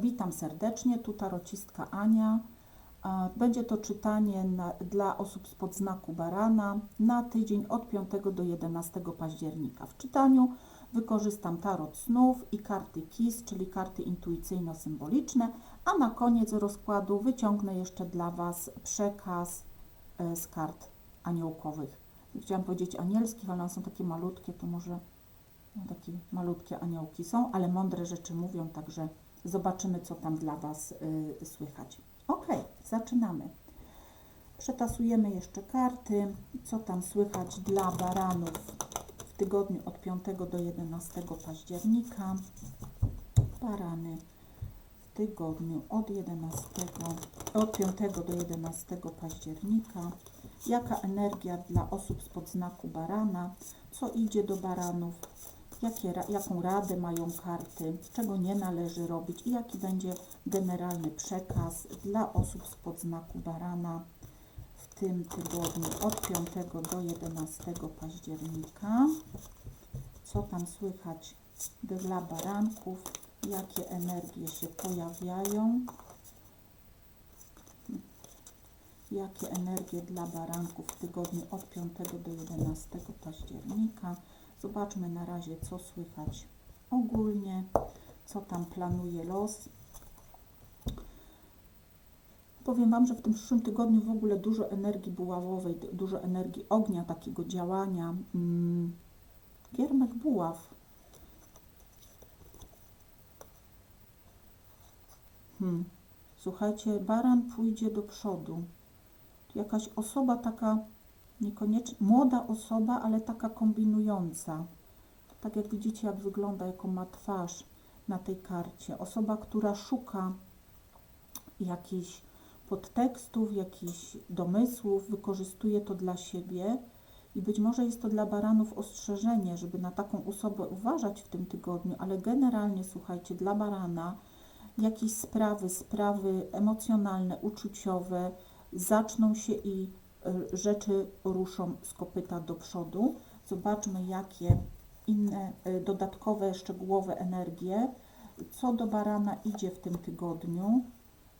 Witam serdecznie, tu tarocistka Ania. Będzie to czytanie na, dla osób spod znaku barana na tydzień od 5 do 11 października. W czytaniu wykorzystam tarot snów i karty KIS, czyli karty intuicyjno-symboliczne, a na koniec rozkładu wyciągnę jeszcze dla Was przekaz e, z kart aniołkowych. Chciałam powiedzieć anielskich, ale one są takie malutkie, to może no, takie malutkie aniołki są, ale mądre rzeczy mówią, także zobaczymy, co tam dla Was y, słychać. Ok, zaczynamy. Przetasujemy jeszcze karty, co tam słychać dla baranów w tygodniu od 5 do 11 października. Barany w tygodniu od 11, od 5 do 11 października. Jaka energia dla osób spod znaku barana? Co idzie do baranów? Jakie, jaką radę mają karty? Czego nie należy robić? I jaki będzie generalny przekaz dla osób spod znaku barana w tym tygodniu od 5 do 11 października? Co tam słychać dla baranków? Jakie energie się pojawiają? jakie energie dla baranków w tygodniu od 5 do 11 października. Zobaczmy na razie, co słychać ogólnie, co tam planuje los. Powiem Wam, że w tym przyszłym tygodniu w ogóle dużo energii buławowej, dużo energii ognia, takiego działania. Mm, Giermek buław. Hmm. Słuchajcie, baran pójdzie do przodu jakaś osoba taka, niekoniecznie, młoda osoba, ale taka kombinująca. Tak jak widzicie, jak wygląda, jaką ma twarz na tej karcie. Osoba, która szuka jakichś podtekstów, jakichś domysłów, wykorzystuje to dla siebie i być może jest to dla baranów ostrzeżenie, żeby na taką osobę uważać w tym tygodniu, ale generalnie słuchajcie, dla barana jakieś sprawy, sprawy emocjonalne, uczuciowe, zaczną się i rzeczy ruszą z kopyta do przodu. Zobaczmy, jakie inne y, dodatkowe, szczegółowe energie, co do barana idzie w tym tygodniu.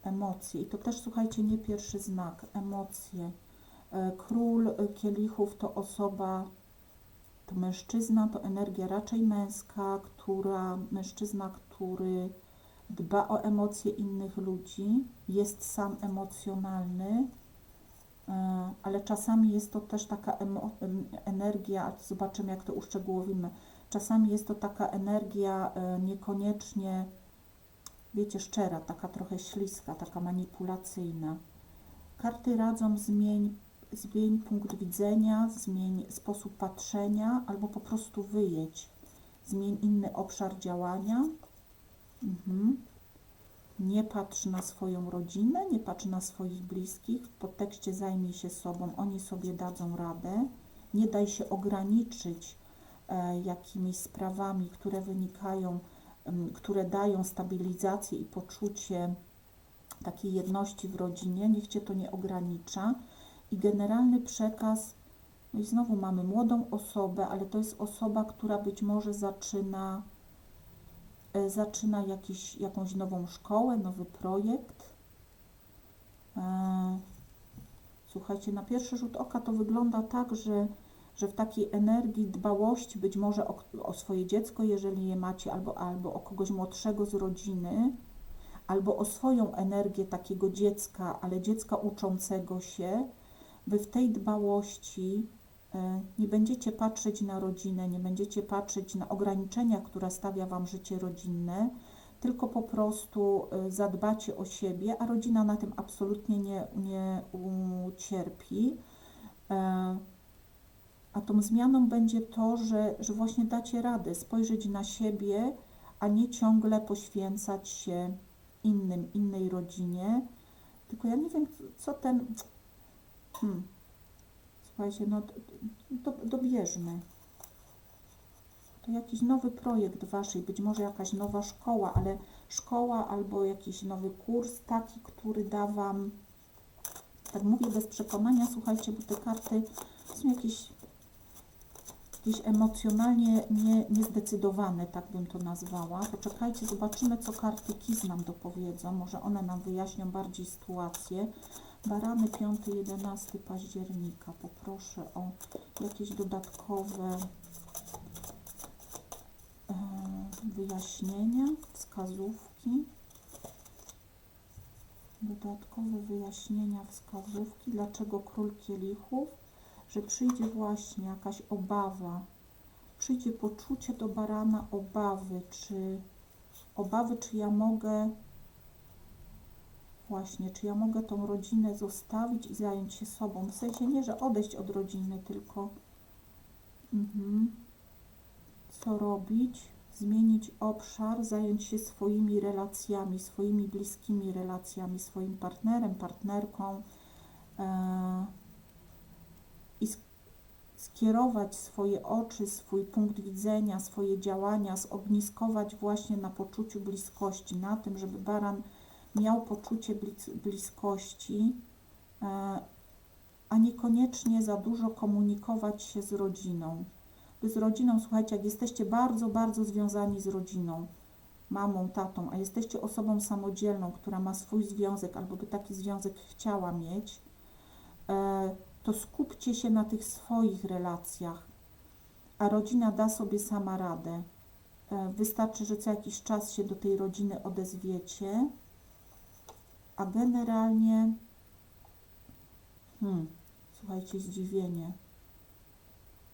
Emocje. I to też, słuchajcie, nie pierwszy znak. Emocje. E, Król y, kielichów to osoba, to mężczyzna, to energia raczej męska, która, mężczyzna, który dba o emocje innych ludzi, jest sam emocjonalny, ale czasami jest to też taka energia, zobaczymy jak to uszczegółowimy, czasami jest to taka energia e, niekoniecznie, wiecie, szczera, taka trochę śliska, taka manipulacyjna. Karty radzą zmień, zmień punkt widzenia, zmień sposób patrzenia, albo po prostu wyjedź, zmień inny obszar działania. Mhm. Nie patrz na swoją rodzinę, nie patrz na swoich bliskich. W podtekście zajmij się sobą, oni sobie dadzą radę. Nie daj się ograniczyć e, jakimiś sprawami, które wynikają, em, które dają stabilizację i poczucie takiej jedności w rodzinie. Niech cię to nie ogranicza. I generalny przekaz, no i znowu mamy młodą osobę, ale to jest osoba, która być może zaczyna zaczyna jakiś, jakąś nową szkołę, nowy projekt. E, Słuchajcie, na pierwszy rzut oka to wygląda tak, że, że w takiej energii dbałości być może o, o swoje dziecko, jeżeli je macie, albo, albo o kogoś młodszego z rodziny, albo o swoją energię takiego dziecka, ale dziecka uczącego się, wy w tej dbałości e, nie będziecie patrzeć na rodzinę, nie będziecie patrzeć na ograniczenia, które stawia Wam życie rodzinne, tylko po prostu e, zadbacie o siebie, a rodzina na tym absolutnie nie, nie ucierpi. E, A tą zmianą będzie to, że, że właśnie dacie radę spojrzeć na siebie, a nie ciągle poświęcać się innym, innej rodzinie. Tylko ja nie wiem, co ten. Hmm. Słuchajcie, no do, do, dobierzmy. To jakiś nowy projekt waszej, być może jakaś nowa szkoła, ale szkoła albo jakiś nowy kurs, taki, który da wam, tak mówię bez przekonania, słuchajcie, bo te karty są jakieś, gdzieś emocjonalnie nie, tak bym to nazwała. Poczekajcie, zobaczymy, co karty KIS nam dopowiedzą. Może one nam wyjaśnią bardziej sytuację. Barany 5-11 października. Poproszę o jakieś dodatkowe e, wyjaśnienia, wskazówki. Dodatkowe wyjaśnienia, wskazówki. Dlaczego król kielichów? Że przyjdzie właśnie jakaś obawa. Przyjdzie poczucie do barana obawy, czy obawy, czy ja mogę właśnie, czy ja mogę tą rodzinę zostawić i zająć się sobą. W sensie nie, że odejść od rodziny, tylko mhm. co robić, zmienić obszar, zająć się swoimi relacjami, swoimi bliskimi relacjami, swoim partnerem, partnerką e, skierować swoje oczy, swój punkt widzenia, swoje działania, zogniskować właśnie na poczuciu bliskości, na tym, żeby baran miał poczucie blis- bliskości, e, a niekoniecznie za dużo komunikować się z rodziną. By z rodziną, słuchajcie, jak jesteście bardzo, bardzo związani z rodziną, mamą, tatą, a jesteście osobą samodzielną, która ma swój związek albo by taki związek chciała mieć, e, to skupcie się na tych swoich relacjach, a rodzina da sobie sama radę. E, Wystarczy, że co jakiś czas się do tej rodziny odezwiecie, a generalnie, hmm, słuchajcie, zdziwienie.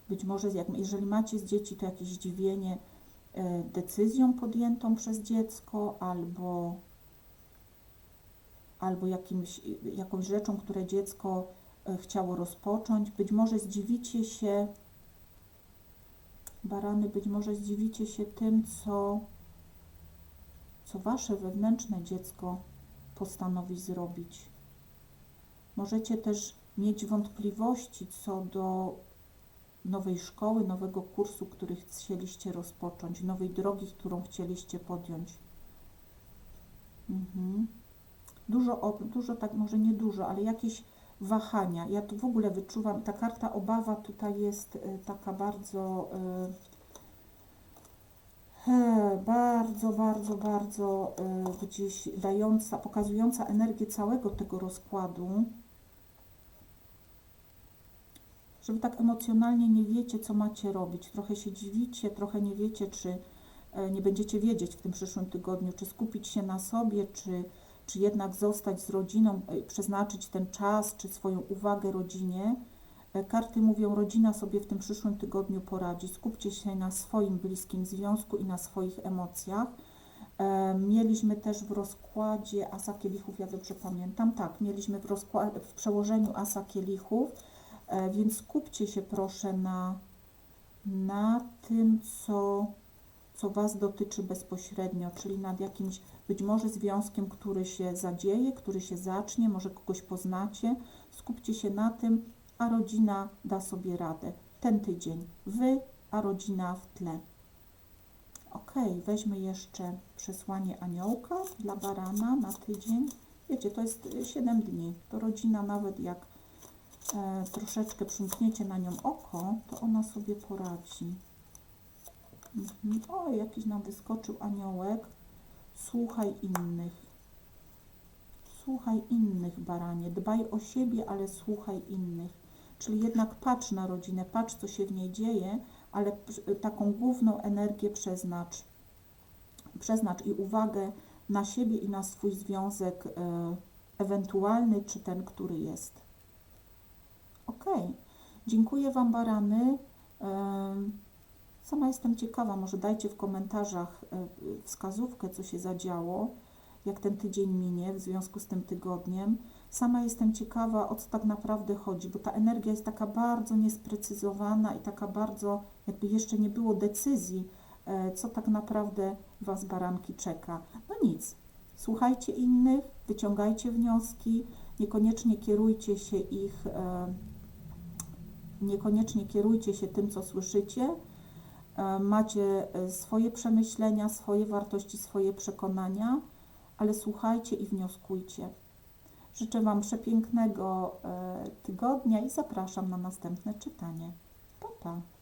Być może, jak, jeżeli macie z dzieci, to jakieś zdziwienie e, decyzją podjętą przez dziecko albo, albo jakimś, jakąś rzeczą, które dziecko chciało rozpocząć. Być może zdziwicie się, barany, być może zdziwicie się tym, co, co wasze wewnętrzne dziecko postanowi zrobić. Możecie też mieć wątpliwości co do nowej szkoły, nowego kursu, który chcieliście rozpocząć, nowej drogi, którą chcieliście podjąć. Mhm. Dużo, dużo, tak może nie dużo, ale jakieś wahania. Ja tu w ogóle wyczuwam, ta karta obawa tutaj jest y, taka bardzo, y, e, bardzo, bardzo, bardzo y, gdzieś dająca, pokazująca energię całego tego rozkładu. że wy tak emocjonalnie nie wiecie, co macie robić. Trochę się dziwicie, trochę nie wiecie, czy e, nie będziecie wiedzieć w tym przyszłym tygodniu, czy skupić się na sobie, czy, czy jednak zostać z rodziną, e, przeznaczyć ten czas, czy swoją uwagę rodzinie. E, Karty mówią, rodzina sobie w tym przyszłym tygodniu poradzi. Skupcie się na swoim bliskim związku i na swoich emocjach. E, Mieliśmy też w rozkładzie Asa Kielichów, ja dobrze pamiętam, tak, mieliśmy w, rozkła- w przełożeniu Asa Kielichów, Więc skupcie się proszę na, na tym, co, co Was dotyczy bezpośrednio, czyli nad jakimś być może związkiem, który się zadzieje, który się zacznie, może kogoś poznacie. Skupcie się na tym, a rodzina da sobie radę. Ten tydzień Wy, a rodzina w tle. Ok, weźmy jeszcze przesłanie aniołka dla barana na tydzień. Wiecie, to jest 7 dni. To rodzina nawet jak e, troszeczkę przymkniecie na nią oko, to ona sobie poradzi. O, jakiś nam wyskoczył aniołek. Słuchaj innych. Słuchaj innych, baranie. Dbaj o siebie, ale słuchaj innych. Czyli jednak patrz na rodzinę, patrz, co się w niej dzieje, ale taką główną energię przeznacz. Przeznacz i uwagę na siebie i na swój związek e, ewentualny, czy ten, który jest. Ok, dziękuję Wam, barany. Sama jestem ciekawa, może dajcie w komentarzach e, wskazówkę, co się zadziało, jak ten tydzień minie w związku z tym tygodniem. Sama jestem ciekawa, o co tak naprawdę chodzi, bo ta energia jest taka bardzo niesprecyzowana i taka bardzo, jakby jeszcze nie było decyzji, e, co tak naprawdę Was, baranki, czeka. No nic, słuchajcie innych, wyciągajcie wnioski, niekoniecznie kierujcie się ich, e, niekoniecznie kierujcie się tym, co słyszycie. E, Macie e, swoje przemyślenia, swoje wartości, swoje przekonania, ale słuchajcie i wnioskujcie. Życzę Wam przepięknego e, tygodnia i zapraszam na następne czytanie. Pa, pa.